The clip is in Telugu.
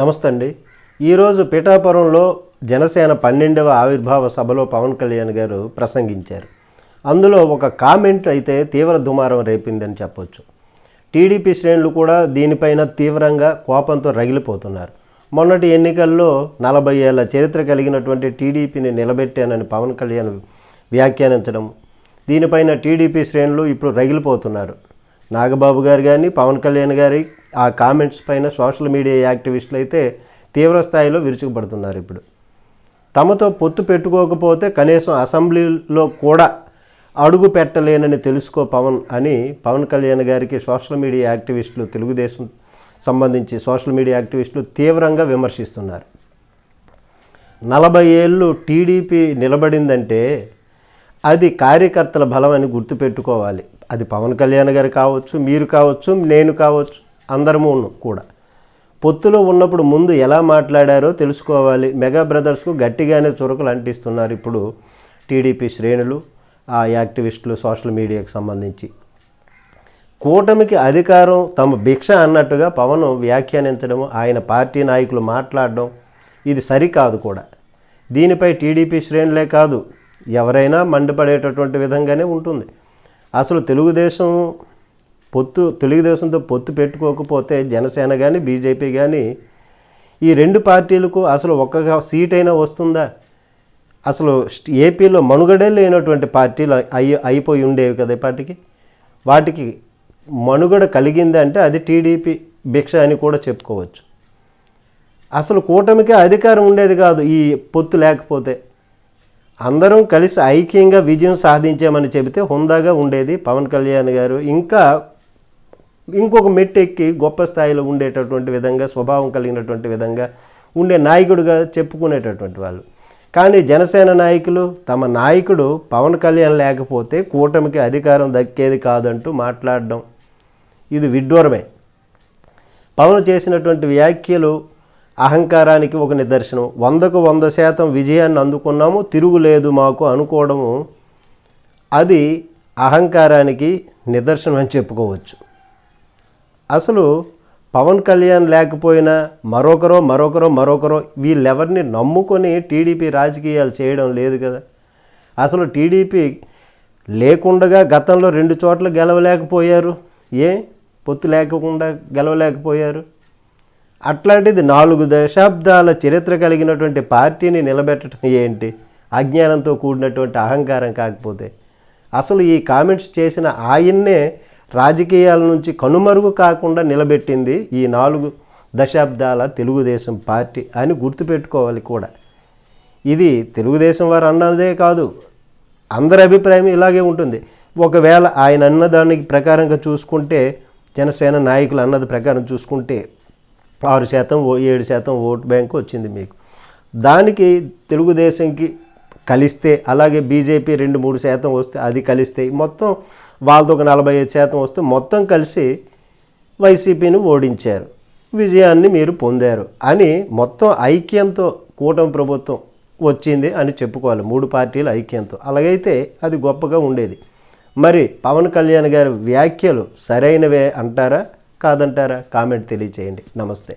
నమస్తే అండి. ఈరోజు పిఠాపురంలో జనసేన పన్నెండవ ఆవిర్భావ సభలో పవన్ కళ్యాణ్ గారు ప్రసంగించారు. అందులో ఒక కామెంట్ అయితే తీవ్ర దుమారం రేపిందని చెప్పొచ్చు. టీడీపీ శ్రేణులు కూడా దీనిపైన తీవ్రంగా కోపంతో రగిలిపోతున్నారు. మొన్నటి ఎన్నికల్లో నలభై ఏళ్ళ చరిత్ర కలిగినటువంటి టీడీపీని నిలబెట్టానని పవన్ కళ్యాణ్ వ్యాఖ్యానించడం దీనిపైన టీడీపీ శ్రేణులు ఇప్పుడు రగిలిపోతున్నారు. నాగబాబు గారు కానీ పవన్ కళ్యాణ్ గారి ఆ కామెంట్స్ పైన సోషల్ మీడియా యాక్టివిస్టులు అయితే తీవ్ర స్థాయిలో విరుచుకుపడుతున్నారు ఇప్పుడు. తమతో పొత్తు పెట్టుకోకపోతే కనీసం అసెంబ్లీలో కూడా అడుగు పెట్టలేనని తెలుసుకో పవన్ అని పవన్ కళ్యాణ్ గారికి సోషల్ మీడియా యాక్టివిస్టులు తెలుగుదేశం సంబంధించి సోషల్ మీడియా యాక్టివిస్టులు తీవ్రంగా విమర్శిస్తున్నారు. నలభై ఏళ్ళు టీడీపీ నిలబడిందంటే అది కార్యకర్తల బలం అని గుర్తుపెట్టుకోవాలి. అది పవన్ కళ్యాణ్ గారు కావచ్చు మీరు కావచ్చు నేను కావచ్చు అందరము కూడా. పొత్తులో ఉన్నప్పుడు ముందు ఎలా మాట్లాడారో తెలుసుకోవాలి. మెగా బ్రదర్స్కు గట్టిగానే చురుకులు అంటిస్తున్నారు ఇప్పుడు టీడీపీ శ్రేణులు ఆ యాక్టివిస్టులు సోషల్ మీడియాకు సంబంధించి. కూటమికి అధికారం తమ భిక్ష అన్నట్టుగా పవన్ వ్యాఖ్యానించడం ఆయన పార్టీ నాయకులు మాట్లాడడం ఇది సరికాదు కూడా. దీనిపై టీడీపీ శ్రేణులే కాదు ఎవరైనా మండిపడేటటువంటి విధంగానే ఉంటుంది. అసలు తెలుగుదేశం పొత్తు తెలుగుదేశంతో పొత్తు పెట్టుకోకపోతే జనసేన కానీ బీజేపీ కానీ ఈ రెండు పార్టీలకు అసలు ఒక్క సీట్ అయినా వస్తుందా? అసలు ఏపీలో మనుగడే లేనటువంటి పార్టీలు అయి అయిపోయి ఉండేవి కదా ఇప్పటికి వాటికి మనుగడ కలిగింది అంటే అది టీడీపీ భిక్ష అని కూడా చెప్పుకోవచ్చు. అసలు కూటమికి అధికారం ఉండేది కాదు ఈ పొత్తు లేకపోతే. అందరం కలిసి ఐక్యంగా విజయం సాధించామని చెబితే హుందాగా ఉండేది పవన్ కళ్యాణ్ గారు. ఇంకా ఇంకొక మెట్టెక్కి గొప్ప స్థాయిలో ఉండేటటువంటి విధంగా స్వభావం కలిగినటువంటి విధంగా ఉండే నాయకుడుగా చెప్పుకునేటటువంటి వాళ్ళు. కానీ జనసేన నాయకులు తమ నాయకుడు పవన్ కళ్యాణ్ లేకపోతే కూటమికి అధికారం దక్కేది కాదంటూ మాట్లాడడం ఇది విడ్డూరమే. పవన్ చేసినటువంటి వ్యాఖ్యలు అహంకారానికి ఒక నిదర్శనం. వందకు వంద శాతం విజయాన్ని అందుకున్నాము తిరుగులేదు మాకు అనుకోవడము. అది అహంకారానికి నిదర్శనం అని చెప్పుకోవచ్చు. అసలు పవన్ కళ్యాణ్ లేకపోయినా మరొకరో మరొకరో మరొకరో వీళ్ళెవరిని నమ్ముకొని టీడీపీ రాజకీయాలు చేయడం లేదు కదా. అసలు టీడీపీ లేకుండగా గతంలో రెండు చోట్ల గెలవలేకపోయారు. ఏ? పొత్తు లేకుండా గెలవలేకపోయారు. అట్లాంటిది నాలుగు దశాబ్దాల చరిత్ర కలిగినటువంటి పార్టీని నిలబెట్టడం ఏంటి? అజ్ఞానంతో కూడినటువంటి అహంకారం కాకపోతే. అసలు ఈ కామెంట్స్ చేసిన ఆయన్నే రాజకీయాల నుంచి కనుమరుగు కాకుండా నిలబెట్టింది ఈ నాలుగు దశాబ్దాల తెలుగుదేశం పార్టీ అని గుర్తుపెట్టుకోవాలి కూడా. ఇది తెలుగుదేశం వారు అన్నదే కాదు. అందరి అభిప్రాయం ఇలాగే ఉంటుంది. ఒకవేళ ఆయన అన్నదానికి ప్రకారంగా చూసుకుంటే జనసేన నాయకులు అన్నది ప్రకారం చూసుకుంటే ఆరు శాతం ఓ ఏడు శాతం ఓటు బ్యాంకు వచ్చింది మీకు. దానికి తెలుగుదేశంకి కలిస్తే అలాగే బీజేపీ రెండు మూడు శాతం వస్తే అది కలిస్తే మొత్తం వాళ్ళతో ఒక నలభై ఐదు శాతం వస్తే మొత్తం కలిసి వైసీపీని ఓడించారు. విజయాన్ని మీరు పొందారు అని మొత్తం ఐక్యంతో కూటమి ప్రభుత్వం వచ్చింది అని చెప్పుకోవాలి. మూడు పార్టీల ఐక్యంతో. అలాగైతే అది గొప్పగా ఉండేది. మరి పవన్ కళ్యాణ్ గారి వ్యాఖ్యలు సరైనవే అంటారా? కాదంటారా? కామెంట్ తెలియచేయండి. నమస్తే.